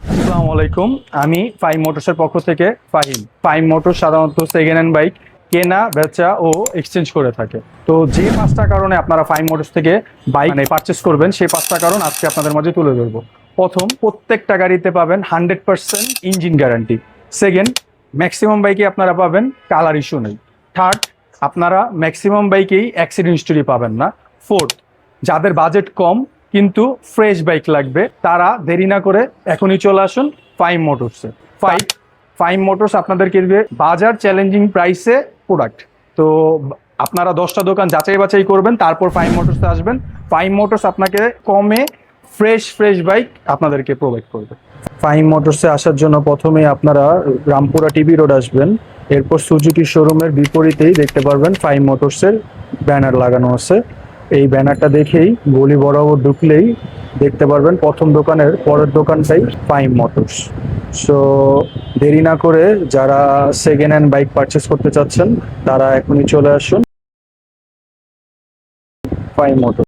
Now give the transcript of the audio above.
আসসালামু আলাইকুম। আমি ফাইভ মোটরসের পক্ষ থেকে ফাহিম। ফাইভ মোটর সাধারণত সেকেন্ড হ্যান্ড বাইক কেনা, বেচা ও এক্সচেঞ্জ করে থাকে। তো যে পাঁচটা কারণে আপনারা ফাইভ মোটরস থেকে বাইক মানে পারচেস করবেন, সেই পাঁচটা কারণ আজকে আপনাদের মাঝে তুলে ধরবো। প্রথম, প্রত্যেকটা গাড়িতে পাবেন hundred percent engine guarantee second maximum বাইকে আপনারা পাবেন কালার ইস্যু নেই। থার্ড আপনারা ম্যাক্সিমাম বাইকেই অ্যাক্সিডেন্ট হিস্টোরি পাবেন না। ফোর্থ যাদের বাজেট কম কিন্তু ফ্রেশ বাইক লাগবে। তারা দেরি না করে এখনই চলে আসুন ফাইভ মোটরসে ফাইভ ফাইভ মোটরস আপনাদেরকে দিবে বাজার চ্যালেঞ্জিং প্রাইসে প্রোডাক্ট তো আপনারা দশটা দোকান যাচাই বাছাই করবেন, তারপর ফাইভ মোটরসে আসবেন। ফাইভ মোটরস আপনাকে কমে ফ্রেশ ফ্রেশ বাইক আপনাদেরকে প্রোভাইড করবে। ফাইভ মোটরসে আসার জন্য প্রথমে আপনারা রামপুরা টিভি রোড আসবেন। এরপর সুজুকি শোরুমের বিপরীতেই দেখতে পারবেন ফাইভ মোটরসের ব্যানার লাগানো আছে। এই ব্যানারটা দেখেই গলি বরাবর ঢুকলেই দেখতে পারবেন প্রথম দোকানের পরের দোকানটাই পাইম মোটরস। সো দেরি না করে যারা সেকেন্ড হ্যান্ড বাইক পারচেস করতে চাচ্ছেন, তারা এখনই চলে আসুন। পাইম মোটর